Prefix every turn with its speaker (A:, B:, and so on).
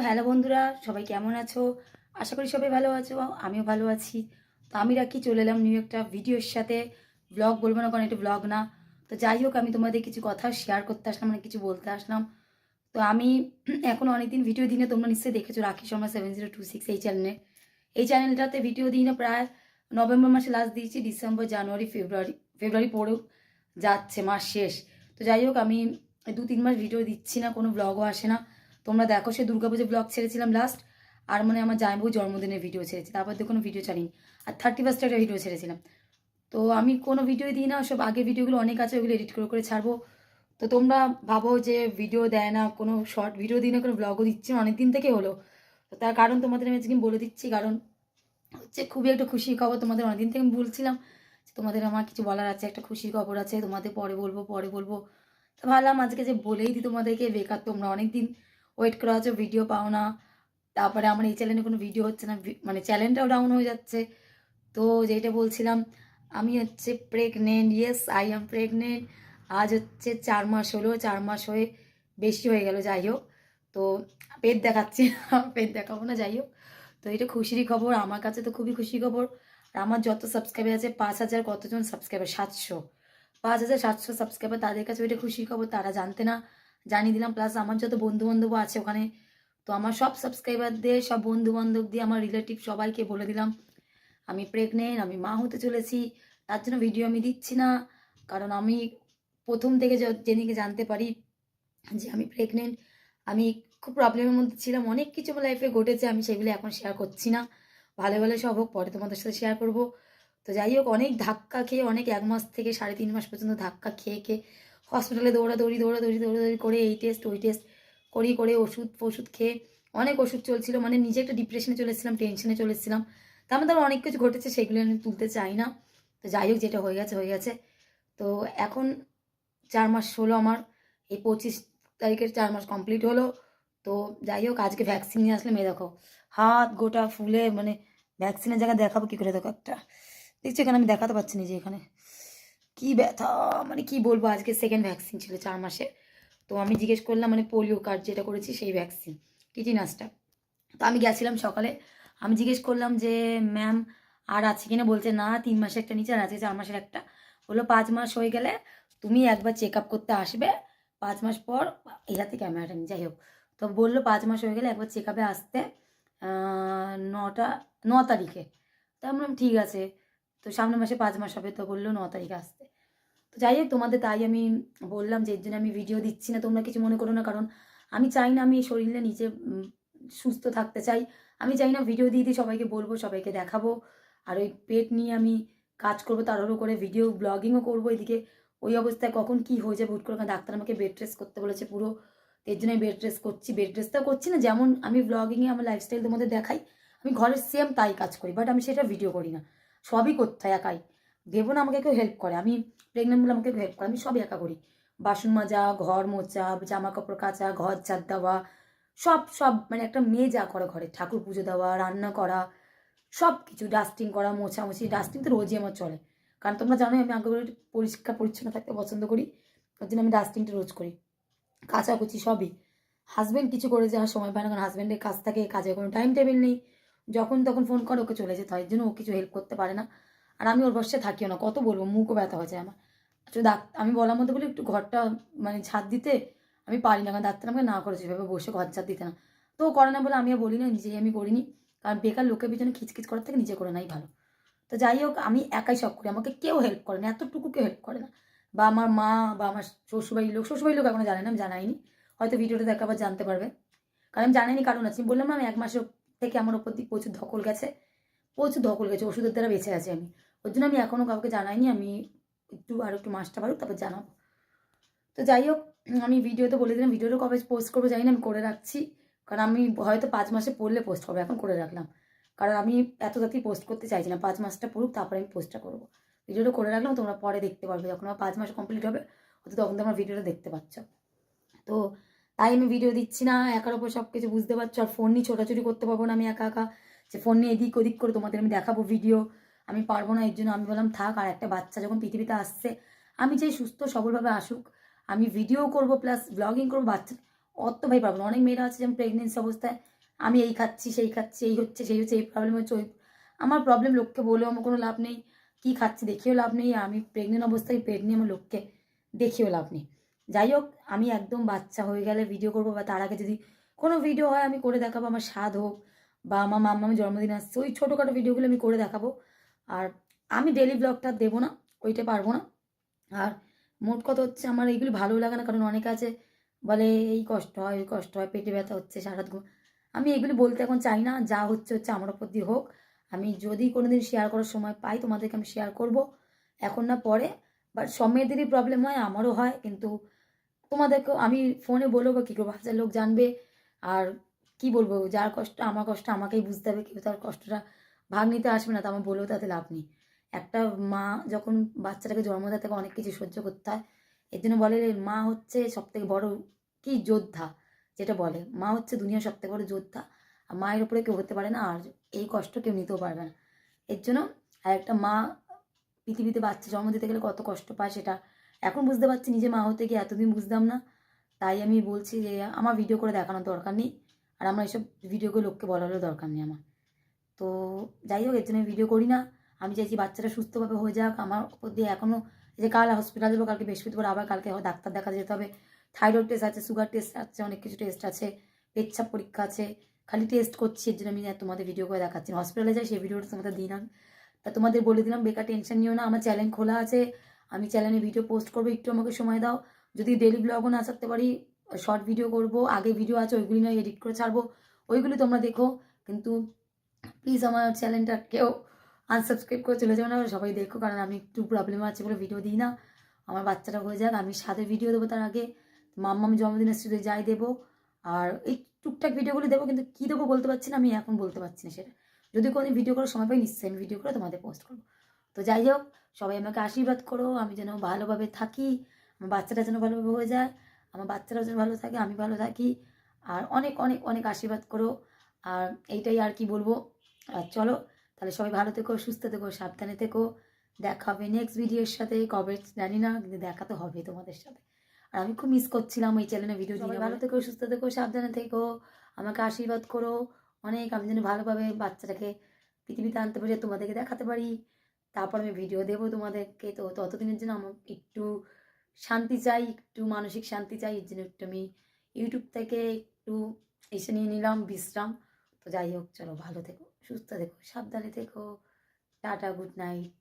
A: Hello বন্ধুরা, সবাই কেমন আছো? আশা করি সবাই ভালো আছো, আমিও ভালো আছি। তো আমি রাখি, চলে এলাম নিউ একটা ভিডিওর সাথে। ব্লগ বলব না, কারণ এটা ব্লগ না। তো যাই হোক, আমি তোমাদের কিছু কথা শেয়ার করতে আসলাম মানে কিছু বলতে আসলাম। তো আমি এখন অনেকদিন ভিডিও দিনে তোমরা নিশ্চয়ই দেখেছ Rakhi Sharma seven zero two six এই চ্যানেলে এই চ্যানেলটাতে ভিডিও দিই না, প্রায় নভেম্বর মাসে লাস্ট দিয়েছি, ডিসেম্বর, জানুয়ারি, ফেব্রুয়ারি ফেব্রুয়ারি পরেও যাচ্ছে, মাস শেষ। তো যাই হোক, আমি দু তিন মাস ভিডিও দিচ্ছি না, কোনো ব্লগও আসে না। তোমরা দেখো সে দুর্গাপুজো ব্লগ ছেড়েছিলাম লাস্ট আর মানে আমার জামাইবাবু জন্মদিনের ভিডিও ছেড়েছি, তারপর তো কোনো ভিডিও ছাড়িনি, আর থার্টি ফার্স্টে একটা ভিডিও ছেড়েছিলাম। তো আমি কোনো ভিডিও দিই না, সব আগের ভিডিওগুলো অনেক আছে, ওগুলো এডিট করে করে ছাড়বো। তো তোমরা ভাবো যে ভিডিও দেয় না, কোনো শর্ট ভিডিও দিই না, কোনো ব্লগও দিচ্ছি না অনেক দিন থেকে হলো। তো তার কারণ তোমাদের আমি আজকে বলে দিচ্ছি, কারণ হচ্ছে খুবই একটা খুশির খবর, তোমাদের অনেকদিন থেকে আমি বলছিলাম যে তোমাদের আমার কিছু বলার আছে, একটা খুশির খবর আছে, তোমাদের পরে বলব পরে বলব। তো ভাবলাম আজকে যে বলেই দিই তোমাদেরকে, বেকার তোমরা অনেক দিন ওয়েট করা আছো ভিডিও পাও না। তারপরে আমার এই চ্যানেলে কোনো ভিডিও হচ্ছে না মানে চ্যানেলটাও ডাউন হয়ে যাচ্ছে। তো যেটা বলছিলাম, আমি হচ্ছে pregnant yes I am pregnant আজ হচ্ছে চার মাস হলো, চার মাস হয়ে বেশি হয়ে গেল, যাই হোক। তো পেট দেখাচ্ছি পেট দেখাবো না, যাই হোক। তো এটা খুশিরই খবর, আমার কাছে তো খুবই খুশি খবর। আর আমার যত সাবস্ক্রাইবার আছে, পাঁচ হাজার কতজন সাবস্ক্রাইবার সাতশো। পাঁচ হাজার সাতশো সাবস্ক্রাইবার তাদের কাছে ওইটা খুশির খবর, তারা জানতে না। জানিয়ে দিলাম। প্লাস আমার যত বন্ধু বান্ধব আছে ওখানে, তো আমার সব সাবস্ক্রাইবারদের সব বন্ধু বান্ধব দিয়ে আমার রিলেটিভ সবাইকে বলে দিলাম। আমি প্রেগনেন্ট আমি মা হতে চলেছি, তার জন্য ভিডিও আমি দিচ্ছি না। কারণ আমি প্রথম থেকে যেদিকে জানতে পারি যে আমি প্রেগনেন্ট আমি খুব প্রবলেমের মধ্যে ছিলাম। অনেক কিছু লাইফে ঘটেছে, আমি সেগুলো এখন শেয়ার করছি না। ভালো ভালো সব হোক, পরে তোমাদের সাথে শেয়ার করব। তো যাই হোক, অনেক ধাক্কা খেয়ে, অনেক এক মাস থেকে সাড়ে তিন মাস পর্যন্ত ধাক্কা খেয়ে খেয়ে হসপিটালে দৌড়াদৌড়ি দৌড়াদৌড়ি দৌড়াদৌড়ি করে এই টেস্ট ওই টেস্ট করি, করে ওষুধ ফষুধ খেয়ে অনেক ওষুধ চলছিল। মানে নিজে একটা ডিপ্রেশনে চলেছিলাম টেনশনে চলেছিলাম তার মধ্যে অনেক কিছু ঘটেছে, সেগুলো আমি তুলতে চাই না। তো যাই হোক, যেটা হয়ে গেছে হয়ে গেছে। তো এখন চার মাস হলো আমার, এই পঁচিশ তারিখের চার মাস কমপ্লিট হলো। তো যাই হোক, আজকে ভ্যাকসিন নিয়ে আসলে মেয়ে দেখো, হাত, গোটা, ফুলে মানে ভ্যাকসিনের জায়গায় দেখাবো কী করে, দেখো একটা। দেখছি এখানে আমি দেখাতে পারছি না যে এখানে। কি ব্যথা? মানে কি বলব, আজকে সেকেন্ড ভ্যাকসিন ছিল চার মাসে তো আমি জিজ্ঞেস করলাম মানে পোলিও কার্ড যেটা করেছি, সেই ভ্যাকসিন টিটিনাসটা। তো আমি গেছিলাম সকালে। আমি জিজ্ঞেস করলাম যে ম্যাম আর আছে কিনা? বলছে, না, তিন মাসের একটা নিচে আর আছে চার মাসের একটা। বলল, পাঁচ মাস হয়ে গেলে তুমি একবার চেক আপ করতে আসবে। পাঁচ মাস পর এই হাতে ক্যামেরাটা নিয়ে যাই হোক। তো বলল, পাঁচ মাস হয়ে গেলে একবার চেক আপে আসতে নটা, ন তারিখে। তো আমি ঠিক আছে। তো সামনের মাসে পাঁচ মাস হবে, তো বলল, ন তারিখে আসতে। তো যাই হোক, তোমাদের তাই আমি বললাম যে এর জন্য আমি ভিডিও দিচ্ছি না, তোমরা কিছু মনে করো না, কারণ আমি চাই না আমি শরীরে নিজে সুস্থ থাকতে চাই। আমি চাই না ভিডিও দিয়ে দিয়ে সবাইকে বলব, সবাইকে দেখাবো। আর ওই পেট নিয়ে আমি কাজ করব, তাড়াহুড়ো করে ভিডিও ব্লগিংও করব। এদিকে ওই অবস্থায় কখন কি হয়ে যাবে হুট করে ডাক্তার আমাকে বেড রেস্ট করতে বলেছে পুরো। এর জন্য আমি বেড রেস্ট করছি বেড রেস্টটা করছি না, যেমন আমি ব্লগিংয়ে আমার লাইফস্টাইল তোমাদের দেখাই। আমি ঘরের সেম তাই কাজ করি বাট আমি সেটা ভিডিও করি না। সবই করতে হয় একাই। ভেবো না, আমাকে কেউ হেল্প করে। আমি প্রেগনেন্ট বলে আমাকে হেল্প করে। আমি সবই একা করি। বাসন মাজা, ঘর মোচা জামা কাপড় কাচা, ঘর ঝাড় দেওয়া, সব সব মানে একটা মেয়ে যা করে ঘরে। ঠাকুর পুজো দেওয়া, রান্না করা সব কিছু ডাস্টিং করা, মোছামুছি। ডাস্টিং তো রোজই আমার চলে। কারণ তোমরা জানোই, আমি আগে করে পরিষ্কার, পরিচ্ছন্ন থাকতে পছন্দ করি। ওর জন্য আমি ডাস্টিংটা রোজ করি। কাচাকুচি সবই। হাজব্যান্ড কিছু করে যাওয়ার সময় পায় না, কারণ হাজব্যান্ডের কাজ থাকে কাজে কোনো টাইম টেবিল নেই। যখন তখন ফোন করে, ওকে চলে যেতে হয়। জন্য ও কিছু হেল্প করতে পারে না। আর আমি ওর বসে থাকিও না। কত বলব? মুখও ব্যথা হয়েছে আমার। তো ডাক, আমি বলার মধ্যে বলি, একটু ঘরটা মানে ছাদ দিতে আমি পারি না, কারণ ডাক্তার আমাকে না করেছে এভাবে বসে ঘর ছাদ দিতে না। তো করে না বলে আমিও বলি না, নিজেই আমি করিনি। কারণ বেকার লোকের পিছনে খিচখিচ করার থেকে নিজে করে নাই ভালো। তো যাই হোক, আমি একাই সব করি। আমাকে কেউ হেল্প করে না, এতটুকু কেউ হেল্প করে না। বা আমার মা, বা আমার শ্বশুরবাড়ির লোক শ্বশুরবাড়ির লোক এখনও জানে না, আমি জানাইনি। হয়তো ভিডিওটা দেখা আবার জানতে পারবে। কারণ আমি জানাইনি কারণ আছে। বললাম না, আমি এক মাসের থেকে আমার ওপর দিয়ে প্রচুর ধকল গেছে। প্রচুর ধকল গেছে, ওষুধের দ্বারা বেঁচে আছি আমি। ওর জন্য আমি এখনও কাউকে জানাইনি, আমি একটু আর একটু মাসটা পারুক তারপর জানাব। তো যাই হোক, আমি ভিডিওতে বলে দিলাম, ভিডিওটা কবে পোস্ট করব জানি না, আমি করে রাখছি। কারণ আমি হয়তো পাঁচ মাসে পড়লে পোস্ট করব এখন করে রাখলাম। কারণ আমি এত তাড়াতাড়ি পোস্ট করতে চাইছি না পাঁচ মাসটা পড়ুক, তারপরে আমি পোস্টটা করব। ভিডিওটা করে রাখলাম, তোমরা পরে দেখতে পারবে, যখন আমার পাঁচ মাস কমপ্লিট হবে, হয়তো তখন তোমরা ভিডিওটা দেখতে পাচ্ছ। তো তাই আমি ভিডিও দিচ্ছি না, একার ওপর সব কিছু বুঝতে পারছ, আর ফোন নিয়ে ছোটাছুটি করতে পারব না আমি একা একা। যে ফোন নিয়ে এদিক ওদিক করে তোমাদের আমি দেখাবো ভিডিও আমি পারব না, এর জন্য আমি বললাম, থাক, আর একটা বাচ্চা যখন পৃথিবীতে আসছে, আমি চাই সুস্থ, সবলভাবে আসুক। আমি ভিডিও করব প্লাস ব্লগিং করব, বাচ্চা, অত ভাই পারব না অনেক মেয়েরা আছে যেমন প্রেগনেন্সি অবস্থায়, আমি এই খাচ্ছি, সেই খাচ্ছি, এই হচ্ছে, সেই হচ্ছে, এই প্রবলেম হচ্ছে, ওই আমার প্রবলেম লোককে বলেও আমার কোনো লাভ নেই। কী খাচ্ছি দেখিয়েও লাভ নেই। আমি প্রেগনেন্ট অবস্থায় পেট নিয়ে আমার লোককে দেখিয়েও লাভ নেই। যাই হোক, আমি একদম বাচ্চা হয়ে গেলে ভিডিও করব, বা তার আগে যদি কোনো ভিডিও হয়, আমি করে দেখাবো, আমার স্বাদ হোক বা আমার মাম্মা আমি জন্মদিন আসছে। ওই ছোটোখাটো ভিডিওগুলো আমি করে দেখাবো। আর আমি ডেলি ব্লগটা দেবো না, ওইটা পারব না। আর মোট কথা হচ্ছে আমার এইগুলি ভালো লাগে না, কারণ অনেকে আছে, বলে এই কষ্ট হয়, ওই কষ্ট হয়, পেটে ব্যথা হচ্ছে সারাত আমি এগুলি বলতে এখন চাই না, যা হচ্ছে হচ্ছে আমার ওপর দিয়ে হোক। আমি যদি কোনো দিন শেয়ার করার সময় পাই, তোমাদেরকে আমি শেয়ার করব। এখন না পরে বাট সব প্রবলেম হয়, আমারও হয়, কিন্তু তোমাদেরকেও আমি ফোনে বলব কী করব হাজার লোক জানবে। আর কি বলব? যার কষ্ট, আমার কষ্ট আমাকেই বুঝতে হবে। কেউ তার কষ্টটা ভাগ নিতে আসবে না, তো আমার বলেও তাতে লাভ নেই। একটা মা যখন বাচ্চাটাকে জন্ম দেয়, তাকে অনেক কিছু সহ্য করতে হয়। এর জন্য বলে মা হচ্ছে সব থেকে বড় কি যোদ্ধা? যেটা বলে, মা হচ্ছে দুনিয়ার সব থেকে বড় যোদ্ধা। আর মায়ের উপরে কেউ হতে পারে না, আর এই কষ্ট কেউ নিতেও পারবে না। এর জন্য আর একটা মা পৃথিবীতে বাচ্চা জন্ম দিতে গেলে কত কষ্ট পায় সেটা এখন বুঝতে পারছি। নিজে মা হতে গিয়ে এতদিন বুঝতাম না। তাই আমি বলছি যে, আমার ভিডিও করে দেখানোর দরকার নেই। আর আমার এসব ভিডিওগুলো লোককে বলারও দরকার নেই আমার। তো যাই হোক, এর জন্য ভিডিও করি না। আমি চাইছি বাচ্চাটা সুস্থভাবে হয়ে যাক। আমার উপর দিয়ে এখনও যে কাল হসপিটাল যাব, কালকে বৃহস্পতিবার, আবার কালকে ডাক্তার দেখা যেতে হবে। থাইরয়েড টেস্ট আছে সুগার টেস্ট আছে, অনেক কিছু টেস্ট আছে পেচ্ছাপ পরীক্ষা আছে। খালি টেস্ট করছি, এর জন্য আমি তোমাদের ভিডিও করে দেখাচ্ছি হসপিটালে যাই, সেই ভিডিওটা তোমাদের দিই না তা তোমাদের বলে দিলাম, বেকার টেনশন নিও না, আমার চ্যানেল খোলা আছে। আমি চ্যানেলে ভিডিও পোস্ট করব, একটু আমাকে সময় দাও। যদি ডেলি ব্লগও না ছাড়তে পারি শর্ট ভিডিও করব, আগে ভিডিও আছে, ওইগুলি নয় এডিট করে ছাড়বো, ওইগুলি তোমরা দেখো। কিন্তু প্লিজ আমার চ্যানেলটা কেউ আনসাবস্ক্রাইব করে চলে যাবে না, সবাই দেখো, কারণ আমি একটু প্রবলেম আছে বলে ভিডিও দিই না। আমার বাচ্চাটা হয়ে যাক, আমি সাথে ভিডিও দেবো তার আগে। মাম্মা, আমি জন্মদিনের শুধু যাই দেবো। আর এই টুকটাক ভিডিওগুলো দেবো, কিন্তু কী দেবো বলতে পারছি না, আমি এখন বলতে পারছি না সেটা। যদি কোনো ভিডিও করার সময় পাই, নিশ্চয়ই আমি ভিডিও করে তোমাদের পোস্ট করব। তো যাই হোক, সবাই আমাকে আশীর্বাদ করো, আমি যেন ভালোভাবে থাকি, আমার বাচ্চাটা যেন ভালোভাবে হয়ে যায়। আমার বাচ্চারাও যেন ভালো থাকে আমি ভালো থাকি। আর অনেক অনেক অনেক আশীর্বাদ করো। আর এইটাই আর কি বলব। আর চলো তাহলে সবাই ভালো থেকো সুস্থ থেকো সাবধানে থেকো। দেখা হবে নেক্সট ভিডিওর সাথে। কবে জানি না কিন্তু দেখা তো হবে তোমাদের সাথে। আর আমি খুব মিস করছিলাম ওই চ্যানেলে ভিডিও দিয়ে ভালো থেকো সুস্থ থেকো সাবধানে থেকো। আমাকে আশীর্বাদ করো। অনেক আমি যেন ভালোভাবে বাচ্চাটাকে পৃথিবীতে আনতে পারি তোমাদেরকে দেখাতে পারি। তারপর আমি ভিডিও দেবো তোমাদেরকে। তো ততদিনের জন্য আমার একটু শান্তি চাই, একটু মানসিক শান্তি চাই এর জন্য একটু আমি ইউটিউব থেকে একটু এসে নিয়ে নিলাম বিশ্রাম। তো যাই হোক, চলো ভালো থেকো, সুস্থ থেকো, সাবধানে থেকো, টাটা গুড নাইট